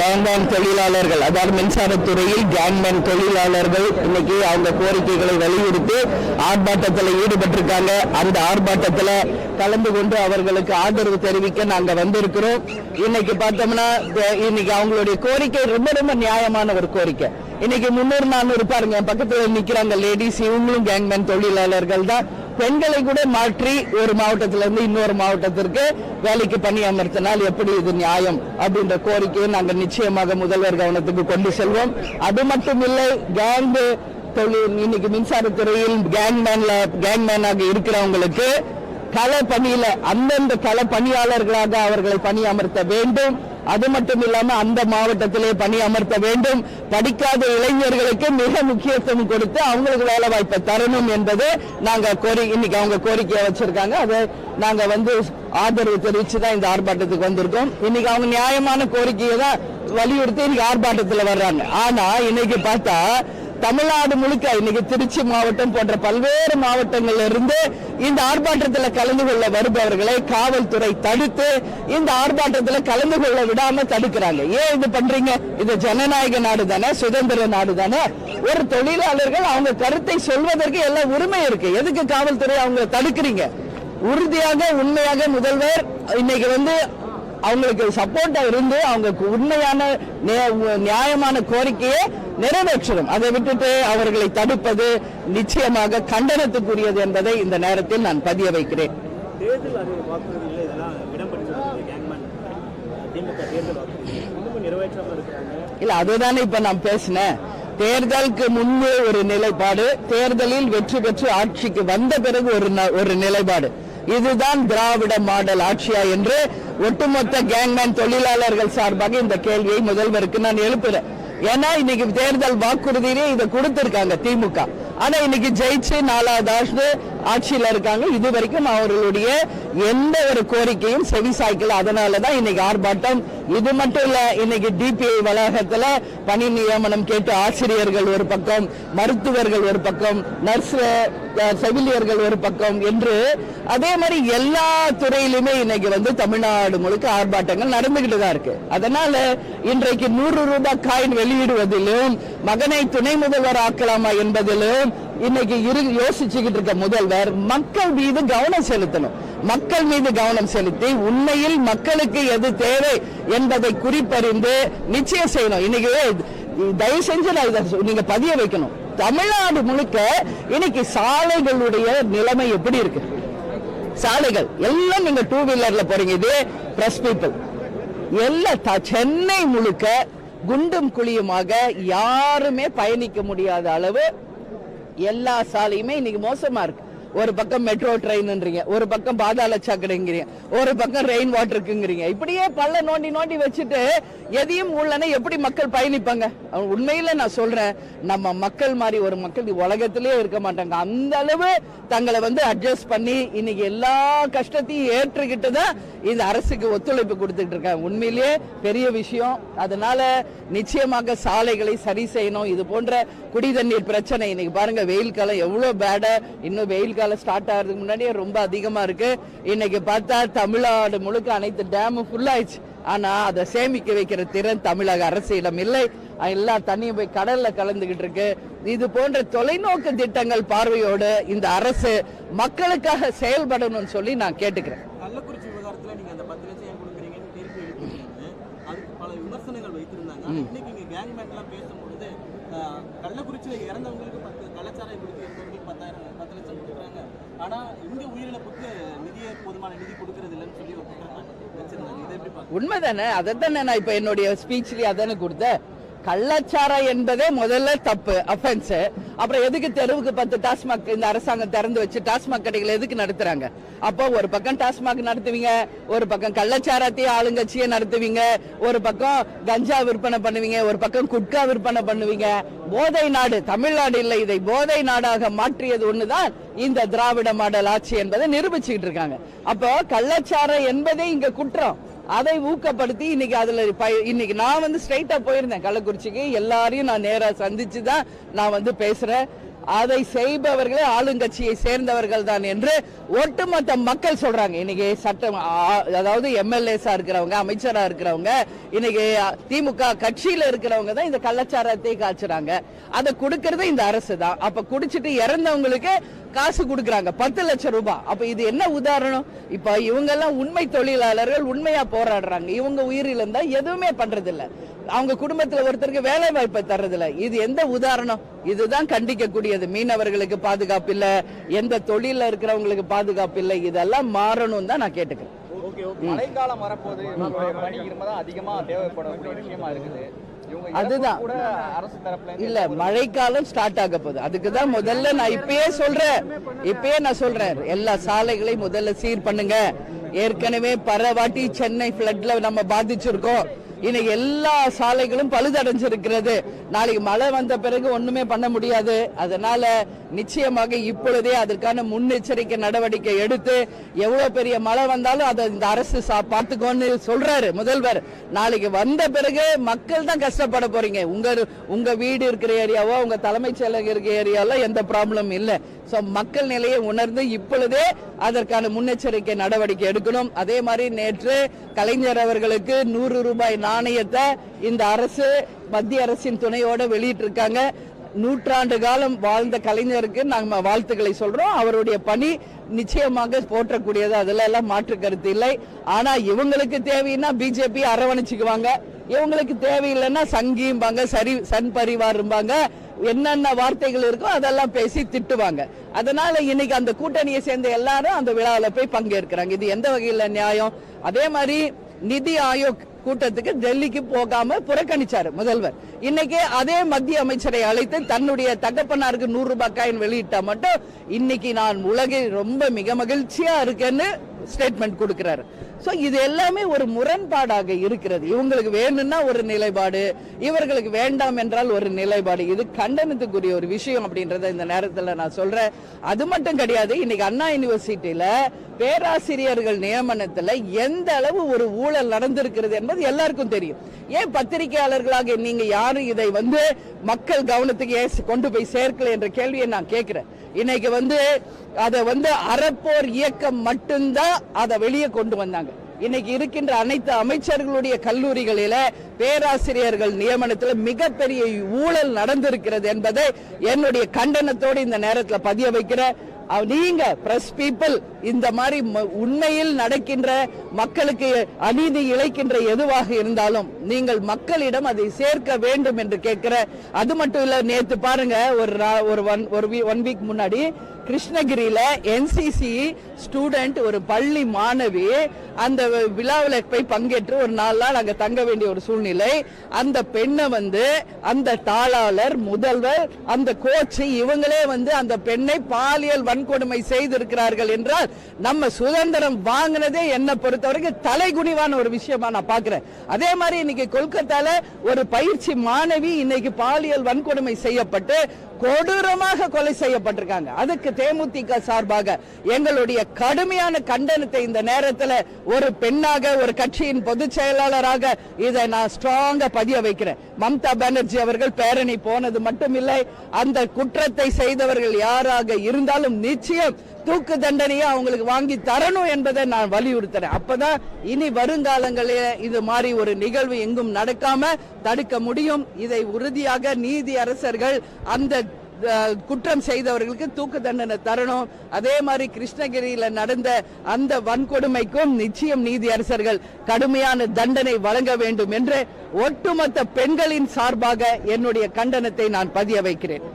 Gangman தொழிலாளர்கள் அதாவது மின்சாரத்துறையில் gangman தொழிலாளர்கள் இன்னைக்கு அவங்க கோரிக்கைகளை வலியுறுத்தி ஆர்ப்பாட்டத்தில் ஈடுபட்டிருக்காங்க. அந்த ஆர்ப்பாட்டத்தில் கலந்து கொண்டு அவர்களுக்கு ஆதரவு தெரிவிக்க நாங்க வந்திருக்கிறோம். இன்னைக்கு பார்த்தோம்னா இன்னைக்கு அவங்களுடைய கோரிக்கை ரொம்ப ரொம்ப நியாயமான ஒரு கோரிக்கை. இன்னைக்கு முன்னூறு நானூறு பாருங்க என் பக்கத்துல நிக்கிறாங்க லேடிஸ் இவங்களும் கேங்மேன் தொழிலாளர்கள் தான். பெண்களை கூட மாற்றி ஒரு மாவட்டத்திலிருந்து இன்னொரு மாவட்டத்திற்கு வேலைக்கு பணி அமர்த்தினால் எப்படி இது நியாயம் அப்படின்ற கோரிக்கையை நாங்கள் நிச்சயமாக முதல்வர் கவனத்துக்கு கொண்டு செல்வோம். அது மட்டும் இல்லை கேங்கு தொழில் இன்னைக்கு மின்சாரத்துறையில் கேங்மேன்ல கேங்மேனாக இருக்கிறவங்களுக்கு கள பணியில அந்தந்த கள பணியாளர்களாக அவர்களை பணி அமர்த்த வேண்டும். அது மட்டும் இல்லாம அந்த மாவட்டத்திலே பணி அமர்த்த வேண்டும். படிக்காத இளைஞர்களுக்கு மிக முக்கியத்துவம் கொடுத்து அவங்களுக்கு வேலை வாய்ப்பை தரணும் என்பது நாங்க கோரி இன்னைக்கு அவங்க கோரிக்கையை வச்சிருக்காங்க. அதை நாங்க வந்து ஆதரவு தெரிவிச்சு தான் இந்த ஆர்ப்பாட்டத்துக்கு வந்திருக்கோம். இன்னைக்கு அவங்க நியாயமான கோரிக்கையை தான் வலியுறுத்தி இன்னைக்கு ஆர்ப்பாட்டத்தில் வர்றாங்க. ஆனா இன்னைக்கு பார்த்தா தமிழ்நாடு முழுக்க இன்னைக்கு திருச்சி மாவட்டம் போன்ற பல்வேறு மாவட்டங்கள்ல இருந்து இந்த ஆர்ப்பாட்டத்தில் கலந்து கொள்ள வருபவர்களை காவல்துறை தடுத்து இந்த ஆர்ப்பாட்டத்தில் கலந்து கொள்ள விடாம தடுக்கிறாங்க. ஏன் இது பண்றீங்க? இது ஜனநாயக நாடு தானே சுதந்திர நாடு தானே? ஒரு தொழிலாளர்கள் அவங்க கருத்தை சொல்வதற்கு எல்லாம் உரிமை இருக்கு. எதுக்கு காவல்துறை அவங்க தடுக்கிறீங்க? உறுதியாக உண்மையாக முதல்வர் இன்னைக்கு வந்து அவங்களுக்கு சப்போர்ட்டா இருந்து அவங்க உண்மையான நியாயமான கோரிக்கையை நிறைவேற்றணும். அதை விட்டுட்டு அவர்களை தடுப்பது நிச்சயமாக கண்டனத்துக்குரியது என்பதை இந்த நேரத்தில் நான் பதிய வைக்கிறேன். இல்ல அதுதானே இப்ப நான் பேசினேன். தேர்தலுக்கு முன்பு ஒரு நிலைப்பாடு தேர்தலில் வெற்றி பெற்று ஆட்சிக்கு வந்த பிறகு ஒரு ஒரு நிலைப்பாடு. இதுதான் திராவிட மாடல் ஆட்சியா என்று ஒட்டுமொத்த கேங்மேன் தொழிலாளர்கள் சார்பாக இந்த கேள்வியை முதல்வருக்கு நான் எழுப்புறேன். ஏன்னா இன்னைக்கு தேர்தல் வாக்குறுதியிலே இதை கொடுத்திருக்காங்க திமுக. ஆனா இன்னைக்கு ஜெயிச்சு நாலாவது ஆண்டு ஆட்சியில் இருக்காங்க. இது வரைக்கும் அவர்களுடைய எந்த ஒரு கோரிக்கையும் செவி சாய்க்கல. அதனாலதான் இன்னைக்கு ஆர்ப்பாட்டம். இது மட்டும் இல்ல இன்னைக்கு டிபிஐ வளாகத்துல பணி நியமனம் கேட்டு ஆசிரியர்கள் ஒரு பக்கம் மருத்துவர்கள் ஒரு பக்கம் நர்ஸ் செவிலியர்கள் ஒரு பக்கம் என்று அதே மாதிரி எல்லா துறையிலுமே இன்னைக்கு வந்து தமிழ்நாடு முழுக்க ஆர்ப்பாட்டங்கள் நடந்துகிட்டு தான் இருக்கு. அதனால இன்றைக்கு நூறு ரூபாய் காயின் வெளியிடுவதிலும் மகனை துணை முதல்வர் ஆக்கலாமா என்பதிலும் இன்னைக்கு இரு யோசிச்சுக்கிட்டு இருக்க முதல்வர் மக்கள் மீது கவனம் செலுத்தணும். மக்கள் மீது கவனம் செலுத்தி உண்மையில் மக்களுக்கு எது தேவை என்பதை குறிப்பறிந்து நிச்சயம் செய்யணும். இன்னைக்கு தயவு செஞ்சு நான் இதை நீங்க பதிய வைக்கணும். தமிழ்நாடு முழுக்க இன்னைக்கு சாலைகளுடைய நிலைமை எப்படி இருக்கு? சாலைகள் எல்லாம் நீங்க டூ வீலர்ல போறீங்க. இது பிரஸ் பீப்புள் எல்லாம் சென்னை முழுக்க குண்டும் குழியுமாக யாருமே பயணிக்க முடியாத அளவு எல்லா சாலையுமே இன்னைக்கு மோசமா இருக்கு. ஒரு பக்கம் மெட்ரோ ட்ரெயின்ன்றீங்க ஒரு பக்கம் பாதாள சாக்கடைங்கிறீங்க ஒரு பக்கம் ரெயின் வாட்டருக்குங்கிறீங்க இப்படியே பல்ல நோண்டி நோண்டி வச்சுட்டு எதையும் உள்ளன எப்படி மக்கள் பயணிப்பாங்க? உண்மையில நான் சொல்றேன் நம்ம மக்கள் மாதிரி ஒரு மக்கள் உலகத்திலே இருக்க மாட்டாங்க. அந்த அளவு தங்களை வந்து அட்ஜஸ்ட் பண்ணி இன்னைக்கு எல்லா கஷ்டத்தையும் ஏற்றுக்கிட்டு தான் இந்த அரசுக்கு ஒத்துழைப்பு கொடுத்துட்டு இருக்காங்க. உண்மையிலேயே பெரிய விஷயம். அதனால நிச்சயமாக சாலைகளை சரி செய்யணும். இது போன்ற குடி தண்ணீர் பிரச்சனை இன்னைக்கு பாருங்க வெயில் காலம் எவ்வளவு பேட இன்னும் வெயில் காலம் ஸ்டார்ட் ஆகிறதுக்கு முன்னாடியே ரொம்ப அதிகமா இருக்கு. இன்னைக்கு பார்த்தா தமிழ்நாடு முழுக்க அனைத்து டேமும் ஃபுல் ஆயிடுச்சு. ஆனா அதை சேமிக்க வைக்கிற திறன் தமிழக அரசிடம் இல்லை. எல்லா தண்ணியும் போய் கடல்ல கலந்துகிட்டு இருக்கு. இது போன்ற தொலைநோக்கு திட்டங்கள் பார்வையோடு இந்த அரசு மக்களுக்காக செயல்படணும்னு சொல்லி நான் கேட்டுக்கிறேன். கள்ளக்குறிச்சி விவகாரத்துல நீங்க அந்த பத்து லட்சம் ஏன் கொடுக்குறீங்கன்னு கேள்வி எழுப்பியிருந்தீங்க. அதுக்கு பல விமர்சனங்கள் வைத்திருந்தாங்க. இன்னைக்கு இங்க கேங்மேன்லாம் பேசும்பொழுது கள்ளக்குறிச்சியில் இறந்தவங்களுக்கு பத்து கலாச்சாரம் கொடுத்து இறந்தவங்களுக்கு பத்தாயிரம் பத்து லட்சம் கொடுக்குறாங்க. ஆனா இங்க உயிரிழப்புக்கு நிதியை போதுமான நிதி கொடுக்கறது இல்லைன்னு சொல்லி ஒரு குற்றச்சாட்டு வச்சிருந்தாங்க. இதை எப்படி நான் இப்ப என்னுடைய ஸ்பீச்லயே அதானே கொடுத்தேன். கள்ளச்சாரம் என்பதே முதல்ல தப்பு அஃபென்ஸ் அப்புறம் எதுக்கு தெருவுக்கு பத்து டாஸ்மாக் இந்த அரசாங்கம் திறந்து வச்சு டாஸ்மாக் கடைகளை எதுக்கு நடத்துறாங்க? அப்போ ஒரு பக்கம் டாஸ்மாக் நடத்துவீங்க ஒரு பக்கம் கள்ளச்சாரத்தையும் ஆளுங்கட்சியை நடத்துவீங்க ஒரு பக்கம் கஞ்சா விற்பனை பண்ணுவீங்க ஒரு பக்கம் குட்கா விற்பனை பண்ணுவீங்க. போதை நாடு தமிழ்நாடு இல்லை இதை போதை நாடாக மாற்றியது ஒண்ணுதான் இந்த திராவிட மாடல் ஆட்சி என்பதை நிரூபிச்சுக்கிட்டு இருக்காங்க. அப்போ கள்ளச்சாரம் என்பதே இங்க குற்றம். அதை ஊக்கப்படுத்தி இன்னைக்கு அதுல இன்னைக்கு நான் வந்து ஸ்ட்ரைட்டா போயிருந்தேன் கள்ளக்குறிச்சிக்கு. எல்லாரையும் நான் நேரா சந்திச்சு தான் நான் வந்து பேசுறேன். அதை செய்பவர்களே ஆளுங்கட்சியை சேர்ந்தவர்கள் தான் என்று ஒட்டுமொத்த மக்கள் சொல்றாங்க. இன்னைக்கு சட்டம் அதாவது எம்எல்ஏஸா இருக்கிறவங்க அமைச்சரா இருக்கிறவங்க இன்னைக்கு திமுக கட்சியில இருக்கிறவங்க தான் இந்த கள்ளச்சாரத்தை காய்ச்சுறாங்க. அதை கொடுக்கறது இந்த அரசு தான். அப்ப குடிச்சிட்டு இறந்தவங்களுக்கு காசு கொடுக்கறாங்க. பத்து லட்சம் ரூபாய். அப்ப இது என்ன உதாரணம்? இப்ப இவங்க எல்லாம் உண்மை தொழிலாளர்கள் உண்மையா போராடுறாங்க. இவங்க உயிரிழந்தா எதுவுமே பண்றது அவங்க குடும்பத்துல ஒருத்தருக்கு வேலை வாய்ப்பை தர்றது இல்ல இது எந்த உதாரணம்? இதுதான் கண்டிக்கக்கூடியது. மீனவர்களுக்கு பாதுகாப்பு இல்ல. எந்த தொழில இருக்கிறவங்களுக்கு பாதுகாப்பு இல்ல. இதெல்லாம் மாறணும் தான் நான் கேட்டுக்கிறேன். மழைக்காலம் வரப்போது பணி அதிகமா தேவைப்படக்கூடிய விஷயமா இருக்குது. அதுதான். இல்ல மழைக்காலம் ஸ்டார்ட் ஆக போகுது. அதுக்கு தான் முதல்ல நான் இப்பயே சொல்றேன். இப்பயே நான் சொல்றேன். எல்லா சாலைகளையும் முதல்ல சீர் பண்ணுங்க. ஏற்கனவே பரவாட்டி சென்னை ஃபிளட்ல நம்ம பாதிச்சிருக்கோம். இன்னைக்கு எல்லா சாலைகளும் பழுதடைஞ்சிருக்கிறது. நாளைக்கு மழை வந்த பிறகு ஒண்ணுமே பண்ண முடியாது. அதனால நிச்சயமாக இப்பொழுதே அதற்கான முன்னெச்சரிக்கை நடவடிக்கை எடுத்து எவ்வளவு பெரிய மழை வந்தாலும் அதை இந்த அரசு சா- பார்த்துக்கோன்னு சொல்றாரு முதல்வர். நாளைக்கு வந்த பிறகு மக்கள் தான் கஷ்டப்பட போறீங்க. உங்க உங்க வீடு இருக்கிற ஏரியாவோ உங்க தலைமைச் செயலகம் இருக்கிற ஏரியாவோ எந்த ப்ராப்ளம் இல்லை. சோ மக்கள் நிலையை உணர்ந்து இப்பொழுதே அதற்கான முன்னெச்சரிக்கை நடவடிக்கை எடுக்கணும். அதே மாதிரி நேற்று கலைஞர் அவர்களுக்கு நூறு ரூபாய் நாணயத்தை இந்த அரசு மத்திய அரசின் துணையோட வெளியிட்டிருக்காங்க. நூற்றாண்டு காலம் வாழ்ந்த கலைஞருக்கு நாங்கள் வாழ்த்துக்களை சொல்றோம். அவருடைய பணி நிச்சயமாக போற்றக்கூடியது. அதில் எல்லாம் மாற்று கருத்து இல்லை. ஆனா இவங்களுக்கு தேவைன்னா பிஜேபி அரவணைச்சுக்குவாங்க. இவங்களுக்கு தேவையில்லைன்னா சங்கிம்பாங்க சரி சன் பரிவாரும்பாங்க. என்னென்ன வார்த்தைகள் இருக்கோ அதெல்லாம் பேசி திட்டுவாங்க. அதனால இன்னைக்கு அந்த கூட்டணியை சேர்ந்த எல்லாரும் அந்த விழாவில் போய் பங்கேற்கிறாங்க. இது எந்த வகையில் நியாயம்? அதே மாதிரி நிதி ஆயோக் கூட்டத்துக்கு டெல்லிக்கு போகாம புறக்கணிச்சாரு முதல்வர். இன்னைக்கு அதே மத்திய அமைச்சரை அழைத்து தன்னுடைய தகப்பனாருக்கு நூறு ரூபாய் காயின் வெளியிட்டா மட்டும் இன்னைக்கு நான் உலகில் ரொம்ப மிக மகிழ்ச்சியா இருக்கேன்னு ஸ்டேட்மெண்ட் கொடுக்கிறாரு. ஸோ இது எல்லாமே ஒரு முரண்பாடாக இருக்கிறது. இவங்களுக்கு வேணும்னா ஒரு நிலைப்பாடு இவர்களுக்கு வேண்டாம் என்றால் ஒரு நிலைப்பாடு. இது கண்டனத்துக்குரிய ஒரு விஷயம் அப்படின்றத இந்த நேரத்தில் நான் சொல்றேன். அது மட்டும் கிடையாது இன்னைக்கு அண்ணா யூனிவர்சிட்டியில பேராசிரியர்கள் நியமனத்தில் எந்த அளவு ஒரு ஊழல் நடந்திருக்கிறது என்பது எல்லாருக்கும் தெரியும். ஏன் பத்திரிகையாளர்களாக நீங்க யாரும் இதை வந்து மக்கள் கவனத்துக்கு ஏன் கொண்டு போய் சேர்க்கல என்ற கேள்வியை நான் கேட்கிறேன். இன்னைக்கு வந்து அதை வந்து அறப்போர் இயக்கம் மட்டும்தான் அதை வெளியே கொண்டு வந்தாங்க. இன்னைக்கு இருக்கின்ற அனைத்து அமைச்சர்களுடைய கல்லூரிகளில பேராசிரியர்கள் நியமனத்தில் மிகப்பெரிய ஊழல் நடந்திருக்கிறது என்பதை என்னுடைய கண்டனத்தோடு இந்த நேரத்தில் பதிய வைக்கிறேன். நீங்க பிரஸ் பீப்புள் இந்த மாதிரி ம- உண்மையில் நடக்கின்ற மக்களுக்கு அநீதி இழைக்கின்ற எதுவாக இருந்தாலும் நீங்கள் மக்களிடம் அதை சேர்க்க வேண்டும் என்று கேட்கிற அது மட்டும் இல்ல நேத்து பாருங்க ஒரு ஒரு ஒரு ஒன் வீக் முன்னாடி கிருஷ்ணகிரியில் என்சிசி ஸ்டூடெண்ட் ஒரு பள்ளி மாணவி அந்த விழாவில் போய் பங்கேற்று ஒரு நாலு நாள் அங்கே தங்க வேண்டிய ஒரு சூழ்நிலை. அந்த பெண்ணை வந்து அந்த தாளாளர் முதல்வர் அந்த கோச்சு இவங்களே வந்து அந்த பெண்ணை பாலியல் வன்கொடுமை செய்திருக்கிறார்கள் என்றால் நம்ம சுதந்திரம் வாங்கினதே என்ன பொறுத்தவரைக்கும் தலைகுனிவான ஒரு விஷயமா நான் பார்க்குறேன். அதே மாதிரி இன்னைக்கு கொல்கத்தால ஒரு பயிற்சி மாணவி இன்னைக்கு பாலியல் வன்கொடுமை செய்யப்பட்டு கொடூரமாக கொலை செய்யப்பட்டிருக்காங்க. அதுக்கு தேமுதிக சார்பாக எங்களுடைய கடுமையான கண்டனத்தை இந்த நேரத்தில் ஒரு பெண்ணாக ஒரு கட்சியின் பொதுச் செயலாளராக இதை நான் ஸ்ட்ராங்கா பதிய வைக்கிறேன். மம்தா பானர்ஜி அவர்கள் பேரணி போனது மட்டுமில்லை அந்த குற்றத்தை செய்தவர்கள் யாராக இருந்தாலும் நிச்சயம் தூக்கு தண்டனையை அவங்களுக்கு வாங்கி தரணும் என்பதை நான் வலியுறுத்துறேன். அப்பதான் இனி வருங்காலங்களில் இது மாதிரி ஒரு நிகழ்வு எங்கும் நடக்காம தடுக்க முடியும். இதை உறுதியாக நீதி அரசர்கள் அந்த குற்றம் செய்தவர்களுக்கு தூக்கு தண்டனை தரணும். அதே மாதிரி கிருஷ்ணகிரியில நடந்த அந்த வன்கொடுமைக்கும் நிச்சயம் நீதி அரசர்கள் கடுமையான தண்டனை வழங்க வேண்டும் என்று ஒட்டுமொத்த பெண்களின் சார்பாக என்னுடைய கண்டனத்தை நான் பதிய வைக்கிறேன்.